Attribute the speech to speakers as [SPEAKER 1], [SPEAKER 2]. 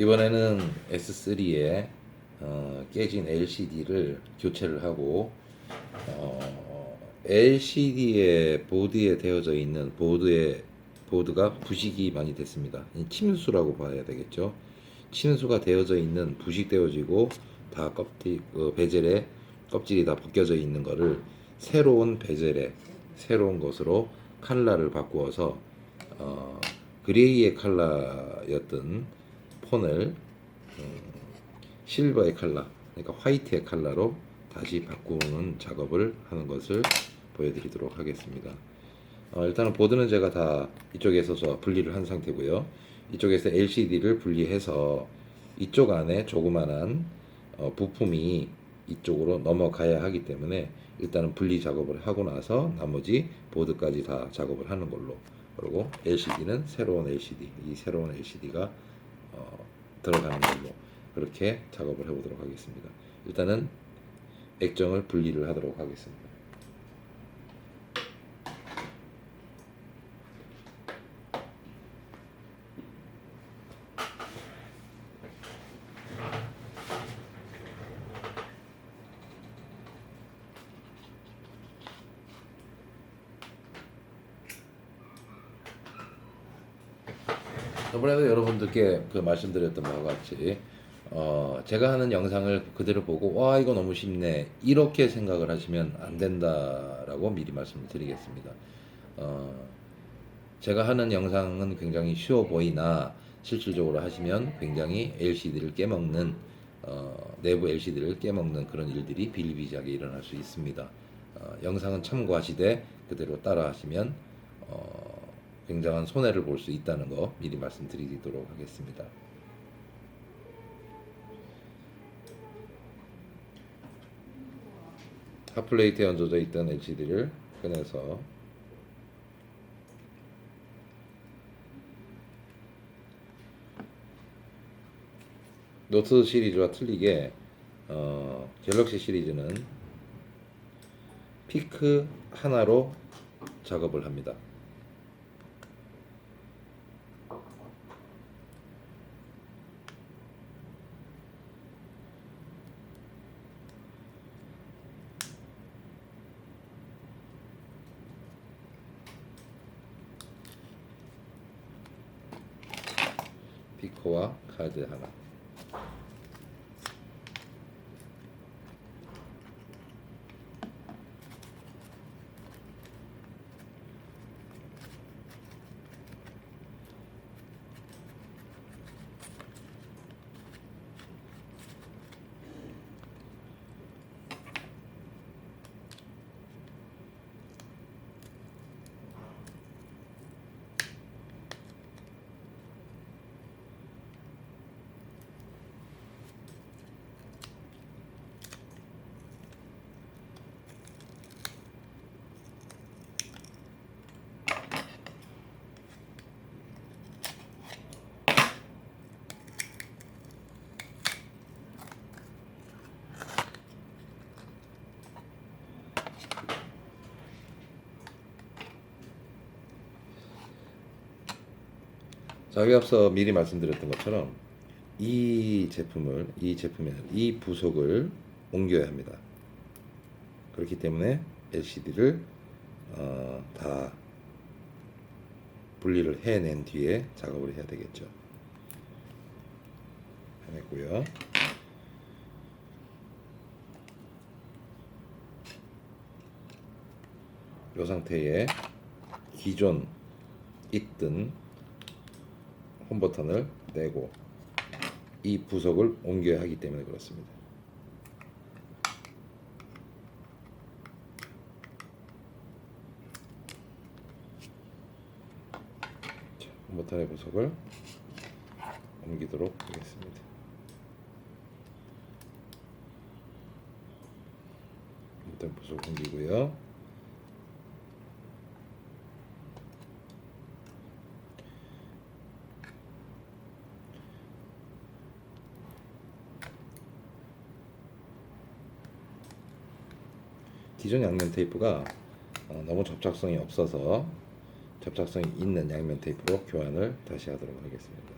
[SPEAKER 1] 이번에는 S3에 어, 깨진 LCD를 교체를 하고 어, LCD의 보드에 되어져 있는 보드의 보드가 부식이 많이 됐습니다. 이 침수라고 봐야 되겠죠. 침수가 되어져 있는 부식되어지고 다 껍질 어, 베젤에 껍질이 다 벗겨져 있는 거를 새로운 베젤에 새로운 것으로 칼라를 바꾸어서 어, 그레이의 칼라였던 폰을 음, 실버의 칼라, 그러니까 화이트의 칼라로 다시 바꾸는 작업을 하는 것을 보여드리도록 하겠습니다. 어, 일단은 보드는 제가 다 이쪽에서 분리를 한 상태고요. 이쪽에서 LCD를 분리해서 이쪽 안에 조그만한 어, 부품이 이쪽으로 넘어가야 하기 때문에 일단은 분리 작업을 하고 나서 나머지 보드까지 다 작업을 하는 걸로 그리고 LCD는 새로운 LCD 이 새로운 LCD가 어, 들어가는 걸로 그렇게 작업을 해보도록 하겠습니다. 일단은 액정을 분리를 하도록 하겠습니다. 저번에도 여러분들께 그 말씀드렸던 바와 같이 어 제가 하는 영상을 그대로 보고 와 이거 너무 쉽네 이렇게 생각을 하시면 안 된다라고 미리 말씀을 드리겠습니다. 어 제가 하는 영상은 굉장히 쉬워 보이나 실질적으로 하시면 굉장히 LCD를 깨먹는 어, 내부 LCD를 깨먹는 그런 일들이 비일비재하게 일어날 수 있습니다. 어, 영상은 참고하시되 그대로 따라하시면 어, 굉장한 손해를 볼 수 있다는 거 미리 말씀드리도록 하겠습니다. 핫플레이트에 얹어져 있던 LCD를 꺼내서 노트 시리즈와 틀리게 어, 갤럭시 시리즈는 피크 하나로 작업을 합니다. 피코와 카드 여기 앞서 미리 말씀드렸던 것처럼 이 제품을 이 제품에는 이 부속을 옮겨야 합니다. 그렇기 때문에 LCD를 어, 다 분리를 해낸 뒤에 작업을 해야 되겠죠. 해냈고요. 이 상태에 기존 있던 홈 버튼을 내고 이 부속을 옮겨야 하기 때문에 그렇습니다. 자, 홈 버튼의 부속을 옮기도록 하겠습니다. 홈 버튼 부속 옮기고요. 기존 양면 테이프가 어, 너무 접착성이 없어서 접착성이 있는 양면 테이프로 교환을 다시 하도록 하겠습니다.